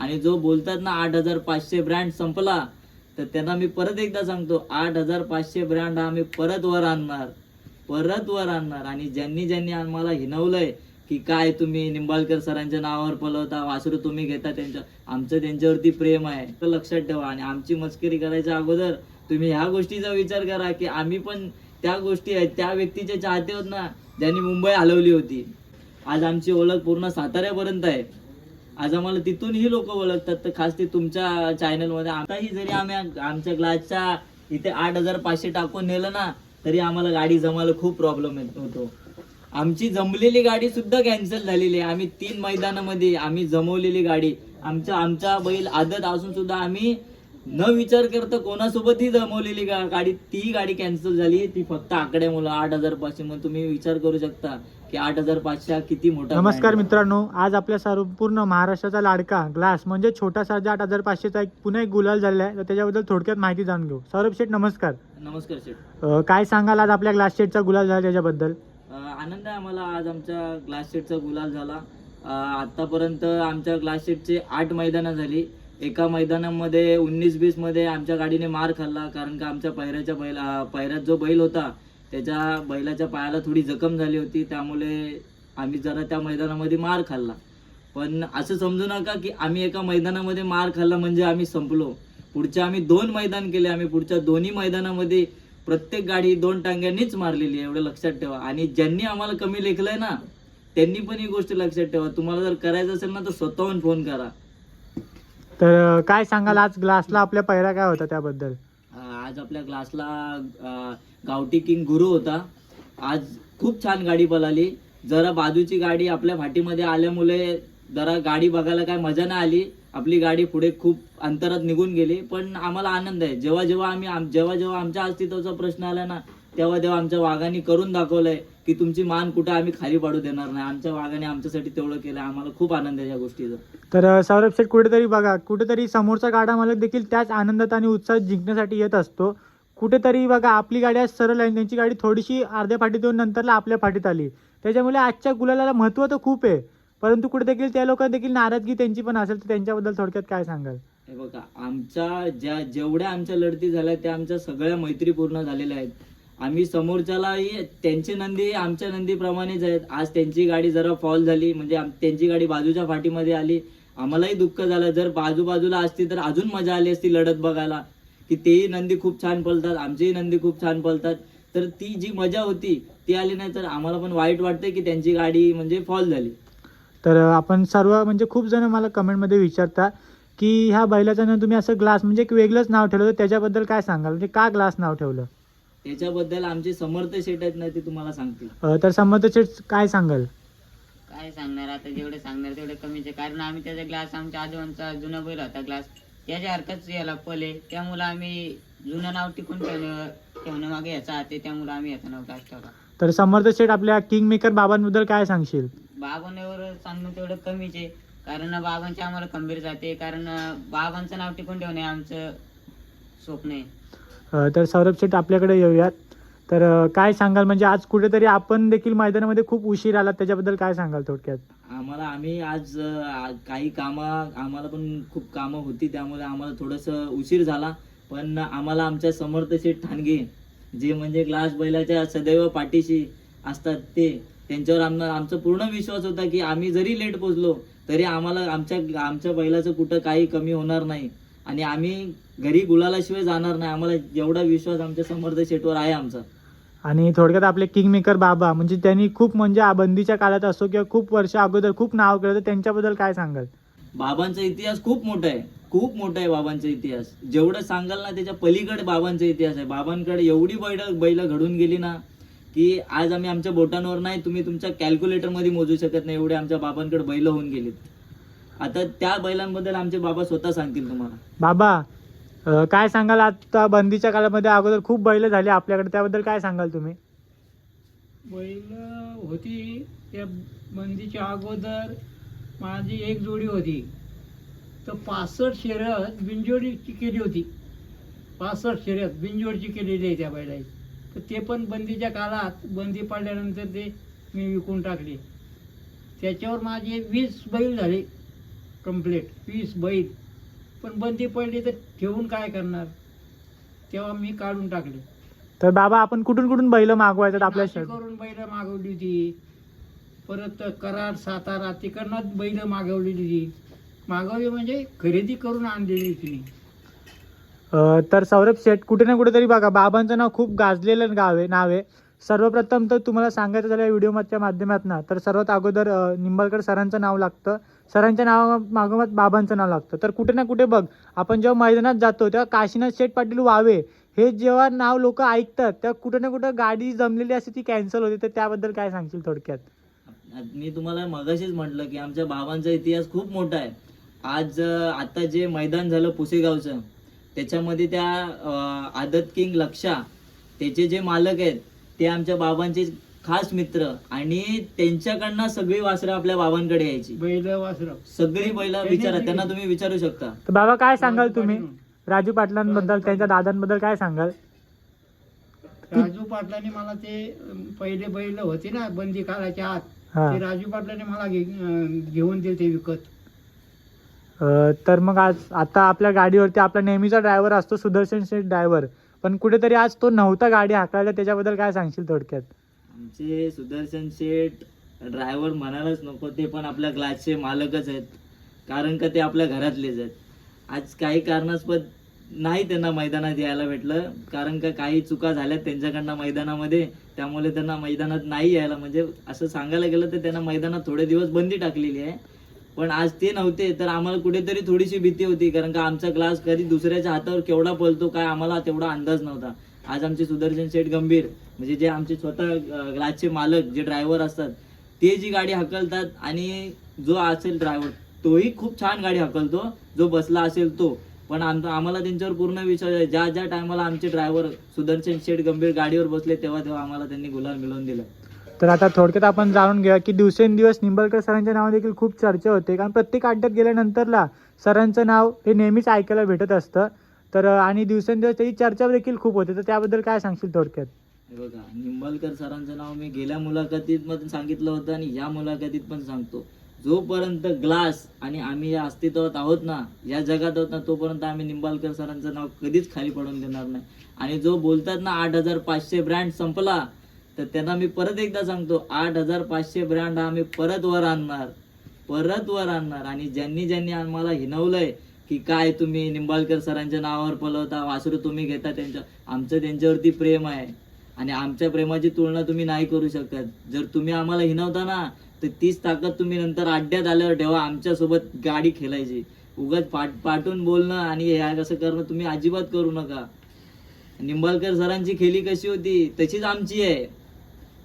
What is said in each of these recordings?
आणि जो बोलतात ना आठ हजार पाचशे ब्रँड संपला तर त्यांना मी परत एकदा सांगतो आठ हजार पाचशे ब्रँड हा आम्ही परत वर आणणार. परत वर आणणार. आणि ज्यांनी ज्यांनी आम्हाला हिनवलंय की काय तुम्ही निंबाळकर सरांच्या नावावर पलवता वासरू तुम्ही घेता त्यांच्या आमचं त्यांच्यावरती प्रेम आहे. तर लक्षात ठेवा. आणि आमची मस्करी करायच्या अगोदर तुम्ही ह्या गोष्टीचा विचार करा की आम्ही पण त्या गोष्टी आहेत त्या व्यक्तीचे चाहते होत ना ज्यांनी मुंबई हलवली होती. आज आमची ओळख पूर्ण साताऱ्यापर्यंत आहे. आज आम्हाला तिथूनही लोक ओळखतात. तर खास ते तुमच्या चॅनलमध्ये आताही जरी आम्ही आमच्या ग्लासच्या इथे आठ हजार पाचशे टाकून नेलं ना तरी आम्हाला गाडी जमायला खूप प्रॉब्लेम येत होतो. आमची जमलेली गाडी सुद्धा कॅन्सल झालेली आहे. आम्ही तीन मैदानामध्ये आम्ही जमवलेली गाडी. आमचा आमचा बैल आदत असून सुद्धा आम्ही न विचार करता कोणासोबतही जमवलेली गा- गाडी ती गाडी कॅन्सल झाली ती फक्त आकड्यामुळे आठ हजार पाचशे मग तुम्ही विचार करू शकता की आठ हजार पाचशे हा किती मोठा नमस्कार brand. मित्रांनो आज आपल्या संपूर्ण महाराष्ट्राचा लाडका ग्लास म्हणजे छोटा साजा आठ हजार पाचशेचा एक पुन्हा एक गुलाल झालेला आहे. तर त्याच्याबद्दल थोडक्यात माहिती जाणून घेऊ. सौरभ शेठ नमस्कार. नमस्कार शेठ. अं, काय सांगाल आज आपल्या ग्लास शेटचा गुलाल झाला त्याच्याबद्दल? अं, आनंद आहे आम्हाला आज आमच्या ग्लास सेटचा गुलाल झाला. अं, आतापर्यंत आमच्या ग्लास सेटचे आठ मैदानं झाली. एका मैदानामध्ये उन्नीस बीसमध्ये आमच्या गाडीने मार खाल्ला कारण का आमच्या पहिऱ्याच्या बैल पहिऱ्यात जो बैल होता त्याच्या बैलाच्या पायाला थोडी जखम झाली होती त्यामुळे आम्ही जरा त्या मैदानामध्ये मार खाल्ला. पण असं समजू नका की आम्ही एका मैदानामध्ये मार खाल्ला म्हणजे आम्ही संपलो. पुढच्या आम्ही दोन मैदान केले आम्ही पुढच्या दोन्ही मैदानामध्ये प्रत्येक गाडी दोन टांग्यांनीच मारलेली आहे एवढं लक्षात ठेवा. आणि ज्यांनी आम्हाला कमी लेखलंय ना त्यांनी पण ही गोष्ट लक्षात ठेवा. तुम्हाला जर करायचं असेल ना तर स्वतःहून फोन करा. तर काय सांगाल? आज ग्लासला आपल्या पहिरा काय होता त्याबद्दल? आज आपल्या ग्लासला गावठी किंग गुरु होता. आज खूप छान गाडी पळाली. जरा बाजूची गाडी आपल्या फाटीमध्ये आल्यामुळे जरा गाडी बघायला काय मजा नाही आली. आपली गाडी पुढे खूप अंतरात निघून गेली. पण आम्हाला आनंद आहे. जेव्हा जेव्हा आम्ही जेव्हा जेव्हा आमच्या अस्तित्वाचा प्रश्न आला ना तेव्हा तेव्हा आमच्या वाघांनी करून दाखवलंय. की तुमची मान कुठं आम्ही खाली पाडू देणार नाही. आमच्या वाघाने आमच्यासाठी तेवढं केलं. आम्हाला खूप आनंद आहे या गोष्टीचा. तर सौरभ शेठ कुठेतरी बघा कुठेतरी समोरचा गाडा मालक देखील त्याच आनंदात आणि उत्साहात जिंकण्यासाठी येत असतो. कुठेतरी बघा आपली गाडी आज सरळ आहे. त्यांची गाडी थोडीशी अर्ध्या फाटीत येऊन नंतरला आपल्या फाटीत आली. त्याच्यामुळे आजच्या गुलाला महत्त्व तर खूप आहे. परंतु कुठे देखील त्या लोक देखील नाराजगी त्यांची पण असेल तर त्यांच्याबद्दल थोडक्यात काय सांगाल? हे बघा आमच्या ज्या जेवढ्या आमच्या लढती झाल्या त्या आमच्या सगळ्या मैत्रीपूर्ण झालेल्या आहेत. आम्ही समोरच्यालाही त्यांची नंदी आमच्या नंदीप्रमाणेच आहेत. आज त्यांची गाडी जरा फॉल झाली म्हणजे त्यांची गाडी बाजूच्या फाटीमध्ये आली. आम्हालाही दुःख झालं. जर बाजूबाजूला असती तर अजून मजा आली असती लढत बघायला. की तेही नंदी खूप छान पळतात आमचीही नंदी खूप छान पळतात. तर ती जी मजा होती ती आली नाही तर आम्हाला पण वाईट वाटतं की त्यांची गाडी म्हणजे फॉल झाली. तर आपण सर्व म्हणजे खूप जण मला कमेंटमध्ये विचारता की ह्या बैलाचं ना तुम्ही असं ग्लास म्हणजे एक वेगळंच नाव ठेवलं. तर त्याच्याबद्दल काय सांगाल? म्हणजे का ग्लास नाव ठेवलं? त्याच्याबद्दल आमचे समर्थ शेट आहेत ना ते तुम्हाला सांगतील. अं, तर संबंध शेठ काय सांगाल? काय सांगणार आता जेवढे सांगणार तेवढे कमीच. आहे कारण आम्ही त्याचा ग्लास आमच्या आजोबांचा जुना बैल होता ग्लास त्याच्यासारखंच याला पले. त्यामुळे आम्ही जुनं नाव टिकून ठेवणं ठेवणं मागे याचा हात आहे. त्यामुळे आम्ही याचं नाव ग्लास ठेवला. तर समर्थ शेठ आपल्या किंग मेकर बाबांबद्दल काय सांगशील? बाबांवर सांगणं तेवढं कमीच. आहे कारण बाबांचे आम्हाला खंबीर जाते. कारण बाबांचं नाव टिकून ठेवणे आमचं स्वप्न आहे. तर सौरभ शेठ आपल्याकडे येऊयात. तर काय सांगाल? म्हणजे आज कुठेतरी आपण देखील मैदानामध्ये खूप उशीर आला त्याच्याबद्दल काय सांगाल थोडक्यात? आम्हाला आम्ही आज आ- काही कामं आम्हाला पण खूप कामं होती. त्यामुळे आम्हाला थोडंसं उशीर झाला. पण आम्हाला आमच्या समर्थ शेठ ठाणगे जे म्हणजे ग्लास बैलाच्या सदैव पाठीशी असतात ते त्यांच्यावर आमना आमचा पूर्ण विश्वास होता की आम्ही जरी लेट पोचलो तरी आम्हाला आमच्या आमच्या बैलाचं कुठं काही कमी होणार नाही. आणि आम्ही घरी गुलालाशिवाय जाणार नाही. आम्हाला जेवढा विश्वास आमच्या समर्थ शेठवर आहे आमचा. आणि थोडक्यात आपले किंग मेकर बाबा म्हणजे त्यांनी खूप म्हणजे बंदीच्या काळात असो किंवा खूप वर्ष अगोदर खूप नाव केलं तर त्यांच्याबद्दल काय सांगाल? बाबांचा इतिहास खूप मोठा आहे. खूप मोठा आहे बाबांचा इतिहास. जेवढं सांगाल ना त्याच्या पलीकडे बाबांचा इतिहास आहे. बाबांकडे एवढी बैल बैल घडून गेली ना की आज आम्ही आमच्या बोटांवर नाही तुम्ही तुमच्या कॅल्क्युलेटरमध्ये मोजू शकत नाही. एवढे आमच्या बाबांकडे बैल होऊन गेलीत. आता त्या बैलांबद्दल आमचे बाबा स्वतः सांगतील तुम्हाला. बाबा अ, काय सांगाल? आता बंदीच्या काळामध्ये अगोदर खूप बैल झाली आपल्याकडे त्याबद्दल काय सांगाल तुम्ही? बैल होती त्या बंदीच्या अगोदर माझी एक जोडी होती. तर पासष्ट शर्यत बिनजोडीची केली होती. पासष्ट शर्यत बिनजोडची केलेली आहे त्या बैलाची. तर ते पण बंदीच्या काळात बंदी पडल्यानंतर ते मी विकून टाकले. त्याच्यावर माझे वीस बैल झाले. कंप्लीट वीस बैल पण बंदी पडली तर ठेवून काय करणार? तेव्हा मी काढून टाकले. तर बाबा आपण कुठून कुठून बैल मागवायचं आपल्या करून बैल मागवली होती. परत कराड सातारा तिकडनंच बैल मागवलेली होती. मागवली म्हणजे खरेदी करून आणलेली तिने अ, तर सौरभ शेठ कुठे ना कुठेतरी बघा बाबांचं नाव खूप गाजलेलं गाव आहे नाव आहे. सर्वप्रथम तर तुम्हाला सांगायचं झालं या व्हिडिओच्या माध्यमातून तर सर्वात अगोदर निंबाळकर सरांचं नाव लागतं. सरांच्या नावा मागोमात बाबांचं नाव लागतं. तर कुठे ना कुठे बघ आपण जेव्हा मैदानात जातो तेव्हा काशीनाथ शेठ पाटील वावे हे जेव्हा नाव लोक ऐकतात तेव्हा कुठे ना कुठे गाडी जमलेली असते ती कॅन्सल होते. तर त्याबद्दल काय सांगशील थोडक्यात? मी तुम्हाला मगाशीच म्हटलं की आमच्या बाबांचा इतिहास खूप मोठा आहे. आज आता जे मैदान झालं पुसेगावचं त्याच्यामध्ये त्या आदत किंग लक्षा त्याचे जे मालक आहेत ते आमच्या बाबांचे खास मित्र आणि त्यांच्याकडनं सगळी वासरं आपल्या बाबांकडे यायची. बैल वासर. सगळी बैला विचारा त्यांना तुम्ही विचारू शकता. तर बाबा काय सांगाल तुम्ही? राजू पाटलांबद्दल त्यांच्या दादांबद्दल काय सांगाल? राजू पाटलाने मला ते अं, पहिले बैल होते ना बंदी काढायच्या आत. हा. ते राजू पाटलाने मला घे- अं, घेऊन दिले ते विकत. अ, तर मग आज आता आपल्या गाडीवरती आपला नेहमीचा ड्रायव्हर असतो सुदर्शन शेठ ड्रायव्हर पण कुठेतरी आज तो नव्हता गाडी हाकायला त्याच्याबद्दल काय सांगशील थोडक्यात? आमचे सुदर्शन शेठ ड्रायव्हर म्हणायलाच नको ते पण आपल्या ग्लासचे मालकच आहेत. कारण का ते आपल्या घरातलेच आहेत. आज काही कारणास्पद नाही त्यांना मैदानात यायला भेटलं. कारण का काही चुका झाल्यात त्यांच्याकडनं मैदानामध्ये. त्यामुळे त्यांना मैदानात नाही यायला म्हणजे असं सांगायला गेलं तर त्यांना मैदानात थोडे दिवस बंदी टाकलेली आहे. पण आज ते नव्हते तर आम्हाला कुठेतरी थोडीशी भीती होती कारण का आमचा क्लास कधी दुसऱ्याच्या हातावर केवढा पळतो काय आम्हाला तेवढा अंदाज नव्हता. आज आमचे सुदर्शन शेठ गंभीर म्हणजे जे आमचे स्वतः क्लासचे मालक जे ड्रायव्हर असतात ते जी गाडी हकलतात आणि जो असेल ड्रायव्हर तोही खूप छान गाडी हकलतो जो बसला असेल तो. पण आमचा आम्हाला त्यांच्यावर पूर्ण विश्वास आहे ज्या ज्या टायमाला आमचे ड्रायव्हर सुदर्शन शेठ गंभीर गाडीवर बसले तेव्हा तेव्हा आम्हाला त्यांनी गुलाल मिळवून दिला. तर आता थोडक्यात आपण जाणून घेऊया की दिवसेंदिवस निंबळकर सरांच्या नावा देखील खूप चर्चा होते. कारण प्रत्येक अड्ड्यात गेल्यानंतरला सरांचं नाव हे नेहमीच ऐकायला भेटत असतं. तर आणि दिवसेंदिवस त्याची चर्चा देखील खूप होते. तर त्याबद्दल काय सांगशील थोडक्यात? हे बघा निंबाळकर सरांचं नाव मी गेल्या मुलाखतीत मध्ये सांगितलं होतं आणि या मुलाखतीत पण सांगतो. जोपर्यंत ग्लास आणि आम्ही या अस्तित्वात आहोत ना या जगात आहोत ना तोपर्यंत आम्ही निंबाळकर सरांचं नाव कधीच खाली पडून देणार नाही. आणि जो बोलतात ना आठ हजार पाचशे ब्रँड संपला तर त्यांना मी परत एकदा सांगतो आठ हजार पाचशे ब्रँड आम्ही परत वर आणणार. परत वर आणणार. आणि ज्यांनी ज्यांनी आम्हाला हिनवलंय की काय तुम्ही निंबाळकर सरांच्या नावावर पलवता वासरू तुम्ही घेता त्यांच्या आमचं त्यांच्यावरती प्रेम आहे. आणि आमच्या प्रेमाची तुलना तुम्ही नाही करू शकत. जर तुम्ही आम्हाला हिनवता ना तर तीच ताकद तुम्ही नंतर अड्ड्यात आल्यावर ठेवा आमच्यासोबत गाडी खेळायची. उगाच पाट पाठून बोलणं आणि हे कसं करणं तुम्ही अजिबात करू नका. निंबाळकर सरांची खेळी कशी होती तशीच आमची आहे.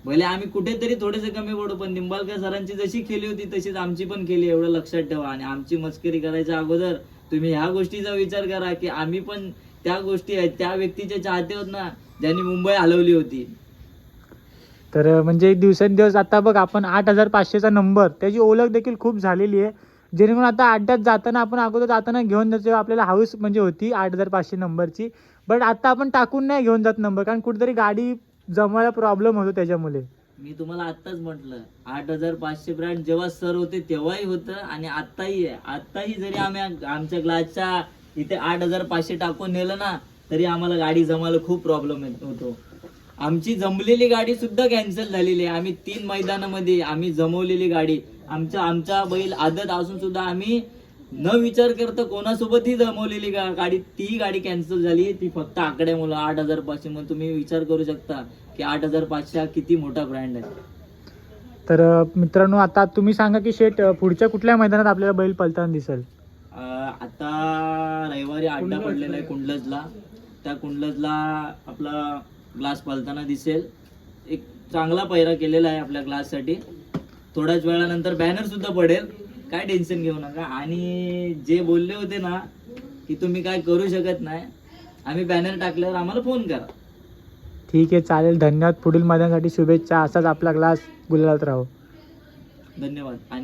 भले आम्ही कुठेतरी थोडेसे कमी पडू पण निंबाळकर सरांची जशी खेळी होती तशीच आमची पण केली एवढं लक्षात ठेवा. आणि आमची मस्करी करायच्या अगोदर तुम्ही ह्या गोष्टीचा विचार करा की आम्ही पण त्या गोष्टी आहेत त्या व्यक्तीचे चाहते होत ना ज्यांनी मुंबई हलवली होती. तर म्हणजे दिवसेंदिवस आता बघ आपण आठ हजार पाचशेचा नंबर त्याची ओळख देखील खूप झालेली आहे. जेणेकरून आता अड्ड्यात जाताना आपण अगोदर जाताना घेऊन जातो आपल्याला हाऊस म्हणजे होती आठ हजार पाचशे नंबरची. बट आता आपण टाकून नाही घेऊन जात नंबर कारण कुठेतरी गाडी जमायला प्रॉब्लेम होतो त्याच्यामुळे. मी तुम्हाला आत्ताच म्हटलं आठ हजार पाचशे ब्रँड जेव्हा सर होते तेव्हाही होतं आणि आत्ताही आहे. आत्ताही जरी आम्ही आमच्या ग्लासच्या इथे आठ हजार पाचशे टाकून नेलं ना तरी आम्हाला गाडी जमायला खूप प्रॉब्लेम होतो. आमची जमलेली गाडी सुद्धा कॅन्सल झालेली आहे. आम्ही तीन मैदानामध्ये आम्ही जमवलेली गाडी. आमच्या आमचा बैल आदत असून सुद्धा आम्ही न विचार करता कोणासोबतही जमवलेली गा- गाडी ती गाडी कॅन्सल झाली ती फक्त आकड्यामुळं आठ हजार पाचशे मग तुम्ही विचार करू शकता की आठ हजार पाचशे हा किती मोठा ब्रँड आहे. तर अं, मित्रांनो आता तुम्ही सांगा की शेट अं, पुढच्या कुठल्या मैदानात आपल्याला बैल पलताना दिसेल? अं, आता रविवारी अड्डा कुंडलज पडलेला आहे कुंडलजला. त्या कुंडलजला आपला ग्लास पलताना दिसेल. एक चांगला पैरा केलेला आहे आपल्या ग्लाससाठी थोड्याच वेळानंतर बॅनर सुद्धा पडेल. काय टेन्शन घेऊ नका. आणि जे बोलले होते ना की तुम्ही काय करू शकत नाही आम्ही बॅनर टाकल्यावर आम्हाला फोन करा. ठीक आहे चालेल. धन्यवाद. पुढील मैदानासाठी शुभेच्छा. असाच आपला ग्लास गुलालात राहो. धन्यवाद. आणि